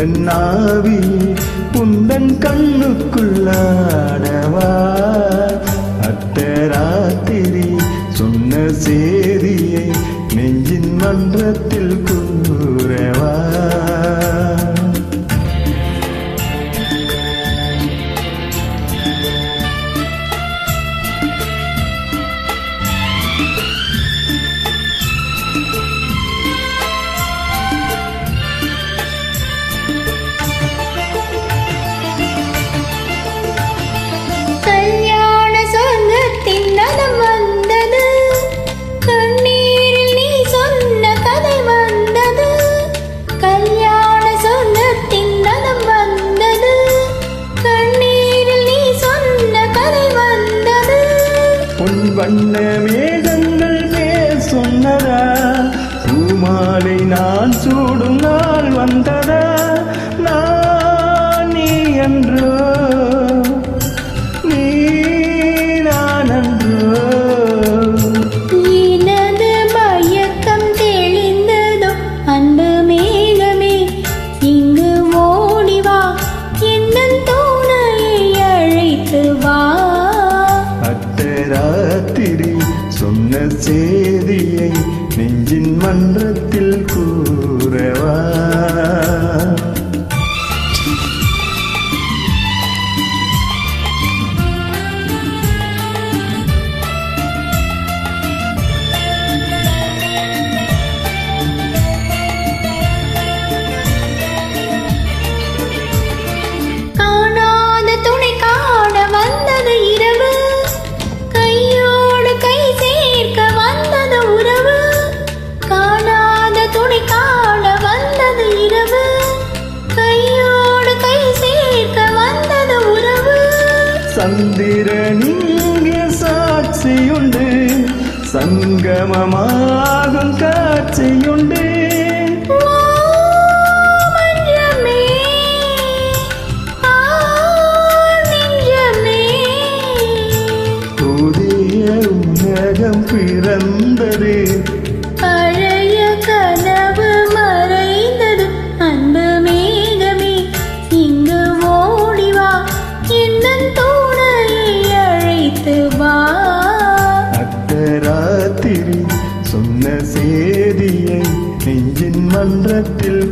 உந்தன் நாவி உந்தன் கண்ணுக்குள்ளாடவா அத்தராத்திரி சொன்ன சேதியை நெஞ்சின் மன்றத்தில் சொன்ன மேகங்கள் பேர் சொன்னதா? பூமாலை நான் சூடும் நாள் வந்ததா? நெஞ்சின் மன்றத்தில் சந்திரனிங்கே சாட்சியுண்டு. சங்கமமாகும் காட்சியுண்டு. புதிய உலகம் பிறந்தது. செய்தியை நெஞ்சின் மன்றத்தில்